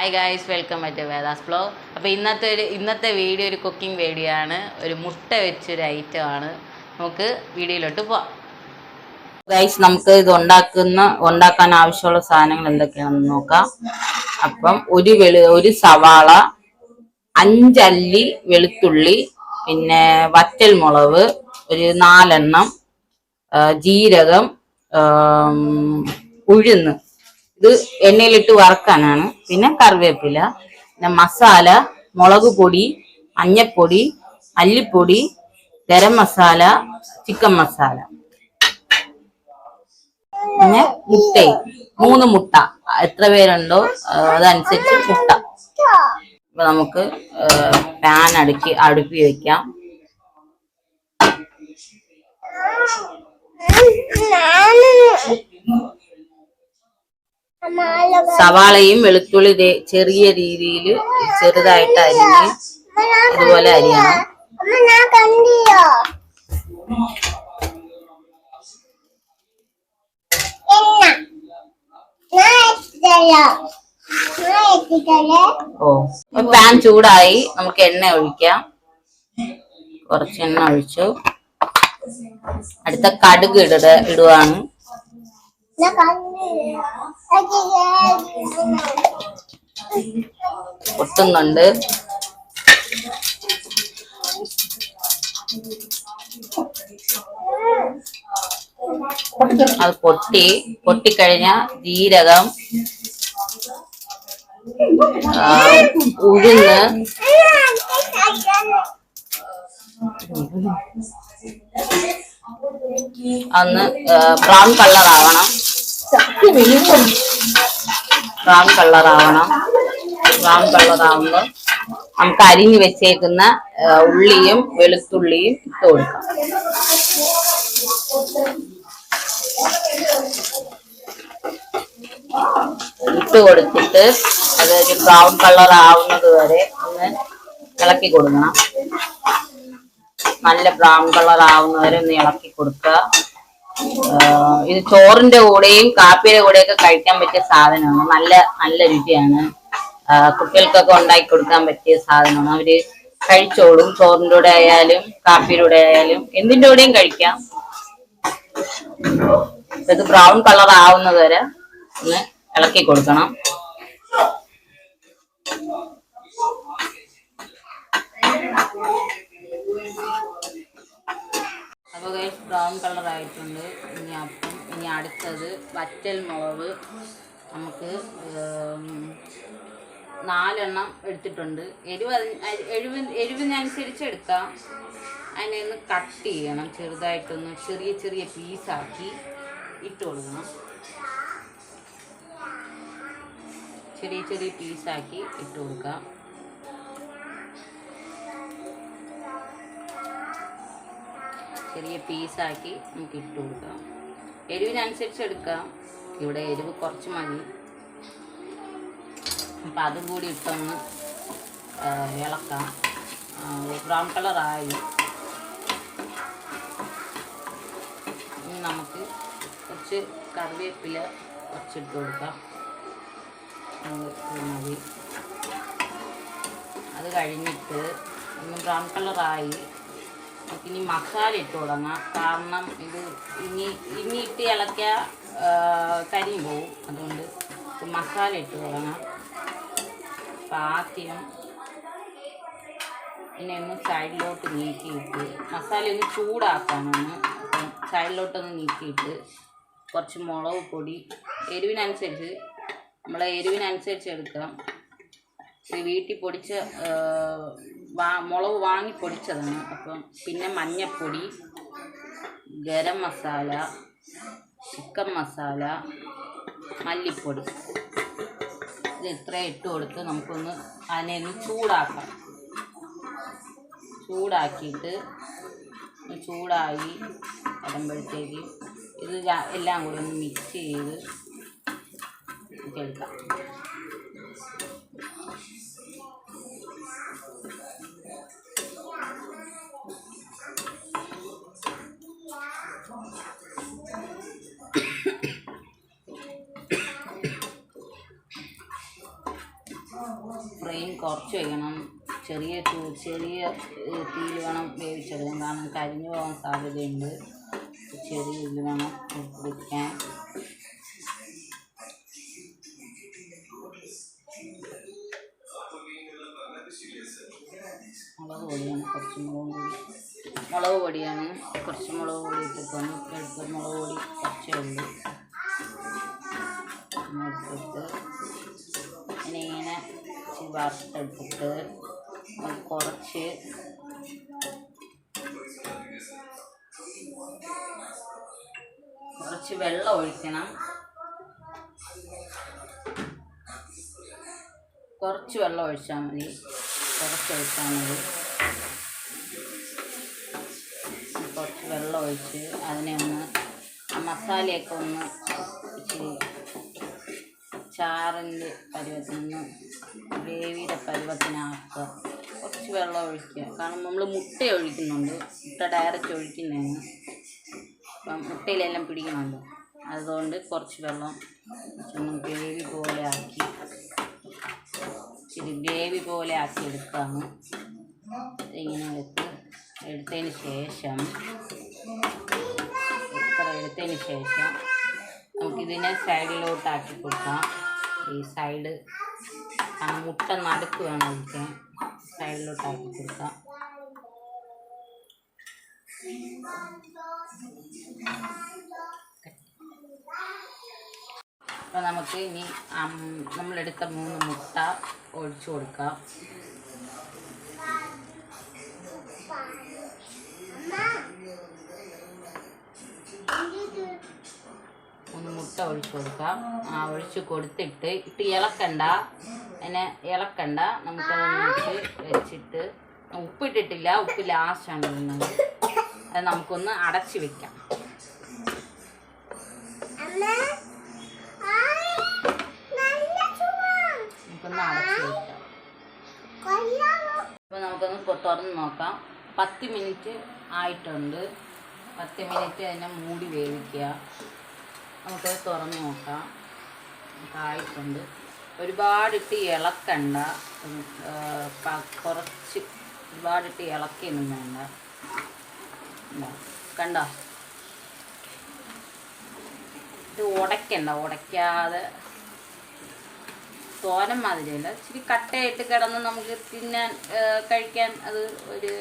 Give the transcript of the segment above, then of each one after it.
Hi guys welcome back Veda's blog അപ്പോൾ ഇന്നത്തെ ഒരു ഇന്നത്തെ വീഡിയോ ഒരു കുക്കിംഗ് വീഡിയോ ആണ്. ഒരു മുട്ട വെച്ചൊരു ഐറ്റം ആണ്. നമുക്ക് വീഡിയോയിലോട്ട് പോവാം. ഗൈസ് നമുക്ക് ഇത് ഉണ്ടാക്കുന്ന ഉണ്ടാക്കാൻ ആവശ്യമുള്ള സാധനങ്ങൾ എന്തൊക്കെയാണെന്ന് നോക്കാം. അപ്പം ഒരു വെളു ഒരു സവാള അഞ്ചല്ലി വെളുത്തുള്ളി പിന്നെ വറ്റൽ മുളക് ഒരു നാലെണ്ണം ജീരകം ഉഴുന്ന്. ഇത് എണ്ണയിലിട്ട് വറക്കാനാണ്. പിന്നെ കറിവേപ്പില പിന്നെ മസാല മുളക് പൊടി മഞ്ഞപ്പൊടി മല്ലിപ്പൊടി ഗരം മസാല ചിക്കൻ മസാല. പിന്നെ മുട്ടയും മൂന്ന് മുട്ട. എത്ര പേരുണ്ടോ? അതനുസരിച്ച് മുട്ട. അപ്പൊ നമുക്ക് പാൻ അടുക്കി അടുപ്പി വെക്കാം. സവാളയും വെളുത്തുള്ളി ചെറിയ രീതിയിൽ ചെറുതായിട്ട് അരിഞ്ഞ് അതുപോലെ അരിയണം. ഓ പാൻ ചൂടായി. നമുക്ക് എണ്ണ ഒഴിക്കാം. കുറച്ച് എണ്ണ ഒഴിച്ചു. അടുത്ത കടുക് ഇട ഇടുവാണ്. പൊട്ടുന്നുണ്ട്. അത് പൊട്ടി. പൊട്ടിക്കഴിഞ്ഞ ജീരകം ഉഴുന്ന്. അന്ന് ബ്രൗൺ കളർ ആവണം. ബ്രൗൺ കളർ ആവണം ബ്രൗൺ കളർ ആവുമ്പോൾ നമുക്ക് അരിഞ്ഞു വെച്ചേക്കുന്ന ഉള്ളിയും വെളുത്തുള്ളിയും ഇട്ട് കൊടുക്കാം. ഇട്ട് കൊടുത്തിട്ട് അതൊരു ബ്രൗൺ കളർ ആവുന്നത് വരെ ഒന്ന് ഇളക്കി കൊടുക്കണം. നല്ല ബ്രൗൺ കളർ ആവുന്നവരെ ഒന്ന് ഇളക്കി കൊടുക്കുക. ഇത് ചോറിന്റെ കൂടെയും കാപ്പിയുടെ കൂടെയൊക്കെ കഴിക്കാൻ പറ്റിയ സാധനമാണ്. നല്ല നല്ല രുചിയാണ്. കുട്ടികൾക്കൊക്കെ ഉണ്ടാക്കി കൊടുക്കാൻ പറ്റിയ സാധനമാണ്. അവർ കഴിച്ചോളും. ചോറിന്റെ കൂടെ ആയാലും കാപ്പിയുടെ കൂടെ ആയാലും. എന്തിന്റെ കൂടെയും കഴിക്കാം. ഇത് ബ്രൗൺ കളർ ആവുന്നത് വരെ ഒന്ന് ഇളക്കി കൊടുക്കണം. ബ്രൗൺ കളറായിട്ടുണ്ട്. ഇനി അപ്പം ഇനി അടുത്തത് വറ്റൽ മുളക്. നമുക്ക് നാലെണ്ണം എടുത്തിട്ടുണ്ട്. എരിവ് എരിവ് എരിവിനനുസരിച്ച് എടുക്കാം. അതിനെ ഒന്ന് കട്ട് ചെയ്യണം. ചെറുതായിട്ടൊന്ന് ചെറിയ ചെറിയ പീസാക്കി ഇട്ട് കൊടുക്കണം. ചെറിയ ചെറിയ പീസാക്കി ഇട്ട് കൊടുക്കാം. ചെറിയ പീസാക്കി നമുക്ക് ഇട്ട് കൊടുക്കാം. എരിവിനനുസരിച്ച് എടുക്കാം. ഇവിടെ എരിവ് കുറച്ച് മതി. അപ്പം അതും കൂടി ഇട്ടൊന്ന് ഇളക്കാം. ബ്രൗൺ കളറായി നമുക്ക് കുറച്ച് കറിവേപ്പില കുറച്ചിട്ട് കൊടുക്കാം. മതി. അത് കഴിഞ്ഞിട്ട് ഒന്ന് ബ്രൗൺ കളറായി നമുക്കിനി മസാല ഇട്ട് തുടങ്ങാം. കാരണം ഇത് ഇനി ഇനി ഇട്ട് ഇളക്കിയ കരി പോവും. അതുകൊണ്ട് മസാല ഇട്ട് തുടങ്ങാം. അപ്പം ആദ്യം ഇതിനെ ഒന്ന് സൈഡിലോട്ട് നീക്കിയിട്ട് മസാല ഒന്ന് ചൂടാക്കാനാണ് അപ്പം സൈഡിലോട്ടൊന്ന് നീക്കിയിട്ട് കുറച്ച് മുളക് പൊടി എരിവിനനുസരിച്ച് നമ്മളെ എരിവിനനുസരിച്ച് എടുക്കാം. വീട്ടിൽ പൊടിച്ച വാ മുളക് വാങ്ങി പൊടിച്ചതാണ്. അപ്പം പിന്നെ മഞ്ഞപ്പൊടി ഗരം മസാല ചിക്കൻ മസാല മല്ലിപ്പൊടി. ഇത് ഇത്രയും ഇട്ട് കൊടുത്ത് നമുക്കൊന്ന് അതിനെ ഒന്ന് ചൂടാക്കാം. ചൂടാക്കിയിട്ട് ചൂടായി വരുമ്പോഴത്തേക്ക് ഇത് എല്ലാം കൂടി ഒന്ന് മിക്സ് ചെയ്ത് നമുക്ക് എടുക്കാം കുറച്ച് വയ്ക്കണം ചെറിയ ചെറിയ തീയിൽ വേണം വേവിച്ചെടുക്കാൻ. കാരണം കരിഞ്ഞു പോകാൻ സാധ്യതയുണ്ട്. ചെറിയ ഇതിൽ വേണം വെക്കാൻ മുളക് പൊടിയാണ് കുറച്ച് പൊടി മുളക് പൊടിയാണ്. കുറച്ച് മുളക് പൊടി ഇട്ടിട്ടാണ് എടുത്ത് മുളക് പൊടി കുറച്ചേ ഉള്ളൂ എടുത്തിട്ട് ഇങ്ങനെ വറുത്തെടുത്തിട്ട് കുറച്ച് കുറച്ച് വെള്ളം ഒഴിക്കണം. കുറച്ച് വെള്ളം ഒഴിച്ചാൽ മതി. കുറച്ച് ഒഴിച്ചാൽ മതി കുറച്ച് വെള്ളം ഒഴിച്ച് അതിനെ ഒന്ന് മസാലയൊക്കെ ഒന്ന് ചാറിന്റെ പരുവത്തിന് ഗ്രേവിയുടെ പരുവത്തിനാക്കുക. കുറച്ച് വെള്ളം ഒഴിക്കുക. കാരണം നമ്മൾ മുട്ട ഒഴിക്കുന്നുണ്ട്. മുട്ട ഡയറക്റ്റ് ഒഴിക്കുന്നതാണ്. അപ്പം മുട്ടയിലെല്ലാം പിടിക്കണമല്ലോ. അതുകൊണ്ട് കുറച്ച് വെള്ളം ഒന്ന് ഗ്രേവി പോലെ ആക്കി ഇച്ചിരി ഗ്രേവി പോലെ ആക്കി എടുക്കാം ഇങ്ങനെ എടുത്ത് എടുത്തതിന് ശേഷം എടുത്തതിന് ശേഷം നമുക്കിതിനെ സൈഡിലോട്ടാക്കി കൊടുക്കാം. ഈ സൈഡ് ആ മുട്ട നടുക്ക് വേണം ഒഴിക്കാൻ സൈഡിലോട്ടാക്കി കൊടുക്കാം. അപ്പോൾ നമുക്ക് ഇനി നമ്മളെടുത്ത മൂന്ന് മുട്ട ഒഴിച്ചു കൊടുക്കാം. മുട്ട ഒഴിച്ചു കൊടുക്കാം. ആ ഒഴിച്ച് കൊടുത്തിട്ട് ഇട്ട് ഇളക്കണ്ട. അതിനെ ഇളക്കണ്ട. നമുക്ക് വെച്ച് വെച്ചിട്ട് ഉപ്പിട്ടിട്ടില്ല. ഉപ്പ് ലാസ്റ്റാണ് ഇടുന്നത്. അത് നമുക്കൊന്ന് അടച്ചു വെക്കാം. നമുക്കൊന്ന് അടച്ചു വെക്കാം. അപ്പോൾ നമുക്കൊന്ന് തുറന്ന് നോക്കാം. പത്ത് മിനിറ്റ് ആയിട്ടുണ്ട്. പത്ത് മിനിറ്റ് അതിനെ മൂടി വേവിക്കുക. നമുക്കത് തുറന്ന് നോക്കാം. കായിട്ടുണ്ട് ഒരുപാടിട്ട് ഇളക്കണ്ട. കുറച്ച് ഒരുപാടിട്ട് ഇളക്കിയൊന്നും വേണ്ട. കണ്ടോ? ഇത് ഉടയ്ക്കണ്ട. ഉടയ്ക്കാതെ തോരൻ മാതിരിയല്ല. ഇച്ചിരി കട്ടയായിട്ട് കിടന്ന് നമുക്ക് തിന്നാൻ കഴിക്കാൻ അത് ഒരു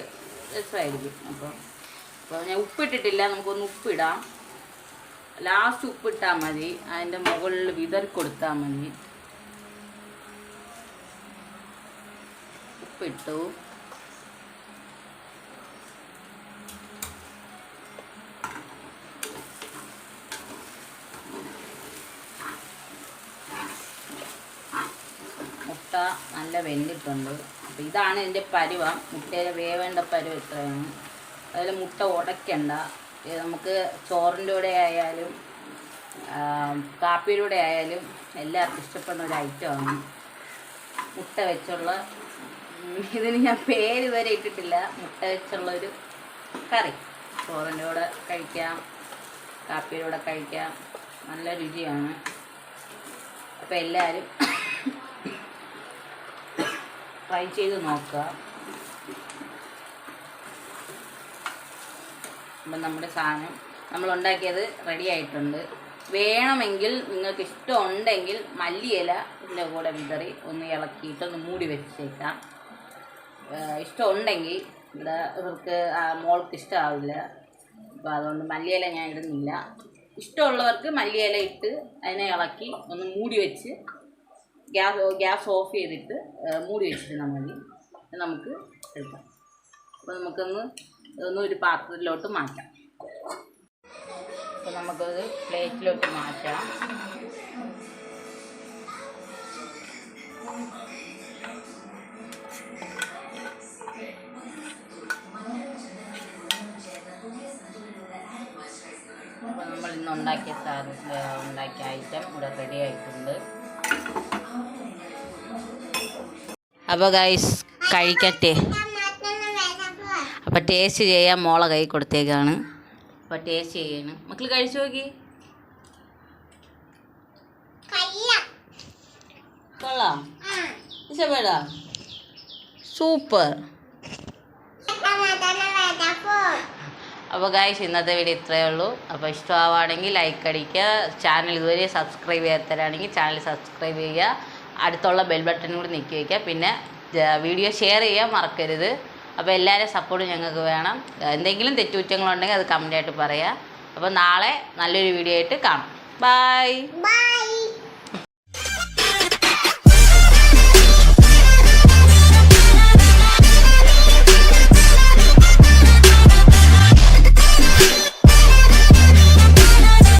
രസമായിരിക്കും. അപ്പോൾ അപ്പോൾ ഞാൻ ഉപ്പിട്ടിട്ടില്ല. നമുക്കൊന്ന് ഉപ്പിടാം. ലാസ്റ്റ് ഉപ്പിട്ടാൽ മതി. അതിന്റെ മുകളിൽ വിതറി കൊടുത്താൽ മതി. ഉപ്പിട്ടു. മുട്ട നല്ല വെന്തിട്ടുണ്ട്. അപ്പോൾ ഇതാണ് എന്റെ പരുവം. മുട്ടയിൽ വേവേണ്ട പരുവം ഇത്രയാണ്. അതിൽ മുട്ട ഉടയ്ക്കണ്ട. നമുക്ക് ചോറിന്റെ കൂടെ ആയാലും കാപ്പിയുടെ ആയാലും എല്ലാവർക്കും ഇഷ്ടപ്പെടുന്ന ഒരു ഐറ്റമാണ് മുട്ട വെച്ചുള്ള ഇതിന് ഞാൻ പേര് വരെ ഇട്ടിട്ടില്ല മുട്ട വെച്ചുള്ള ഒരു കറി. ചോറിന്റെ കൂടെ കഴിക്കാം കാപ്പിയുടെ കൂടെ കഴിക്കാം നല്ല രുചിയാണ്. അപ്പോൾ എല്ലാവരും ട്രൈ ചെയ്ത് നോക്കുക. അപ്പം നമ്മുടെ സാധനം നമ്മൾ ഉണ്ടാക്കിയത് റെഡി ആയിട്ടുണ്ട്. വേണമെങ്കിൽ നിങ്ങൾക്ക് ഇഷ്ടമുണ്ടെങ്കിൽ മല്ലിയില ഇതിന്റെ കൂടെ വിതറി ഒന്ന് ഇളക്കിയിട്ട് ഒന്ന് മൂടി വെച്ചേക്കാം. ഇഷ്ടമുണ്ടെങ്കിൽ ഇവിടെ ഇവർക്ക് ആ മോൾക്ക് ഇഷ്ടമാവില്ല അപ്പോൾ അതുകൊണ്ട് മല്ലിയില ഞാൻ ഇടുന്നില്ല. ഇഷ്ടമുള്ളവർക്ക് മല്ലിയില ഇട്ട് അതിനെ ഇളക്കി ഒന്ന് മൂടി വെച്ച് ഗ്യാസ് ഗ്യാസ് ഓഫ് ചെയ്തിട്ട് മൂടി വെച്ചിരുന്നാൽ മതി നമുക്ക് എടുക്കാം. അപ്പോൾ നമുക്കൊന്ന് ഒന്ന് ഒരു പാത്രത്തിലോട്ട് മാറ്റാം. അപ്പോൾ നമുക്കത് പ്ലേറ്റിലോട്ട് മാറ്റാം. അപ്പോൾ നമ്മൾ ഇന്ന് ഉണ്ടാക്കിയ സാധനം ഉണ്ടാക്കിയ ഐറ്റം ഇവിടെ റെഡി ആയിട്ടുണ്ട്. അപ്പോൾ ഗൈസ് കഴിക്കട്ടെ. അപ്പോൾ ടേസ്റ്റ് ചെയ്യാൻ മോളെ കൈ കൊടുത്തേക്കാണ്. അപ്പോൾ ടേസ്റ്റ് ചെയ്യണം. മക്കൾ കഴിച്ചു നോക്കി. കൊള്ളാം. ഇഷ്ടപ്പെടാ? സൂപ്പർ. അപ്പോൾ ഗായ്സ് ഇന്നത്തെ വീഡിയോ ഇത്രയേ ഉള്ളൂ. അപ്പോൾ ഇഷ്ടമാവുകയാണെങ്കിൽ ലൈക്ക് അടിക്കുക. ചാനൽ ഇതുവരെ സബ്സ്ക്രൈബ് ചെയ്യാത്തവരാണെങ്കിൽ ചാനൽ സബ്സ്ക്രൈബ് ചെയ്യുക. അടുത്തുള്ള ബെൽ ബട്ടൺ കൂടി നീക്കി വയ്ക്കുക പിന്നെ വീഡിയോ ഷെയർ ചെയ്യാൻ മറക്കരുത്. അപ്പോൾ എല്ലാവരും സപ്പോർട്ട് ഞങ്ങൾക്ക് വേണം. എന്തെങ്കിലും തെറ്റുകുറ്റങ്ങളുണ്ടെങ്കിൽ അത് കമന്റായിട്ട് പറയാം. അപ്പോൾ നാളെ നല്ലൊരു വീഡിയോ ആയിട്ട് കാണാം. ബൈ.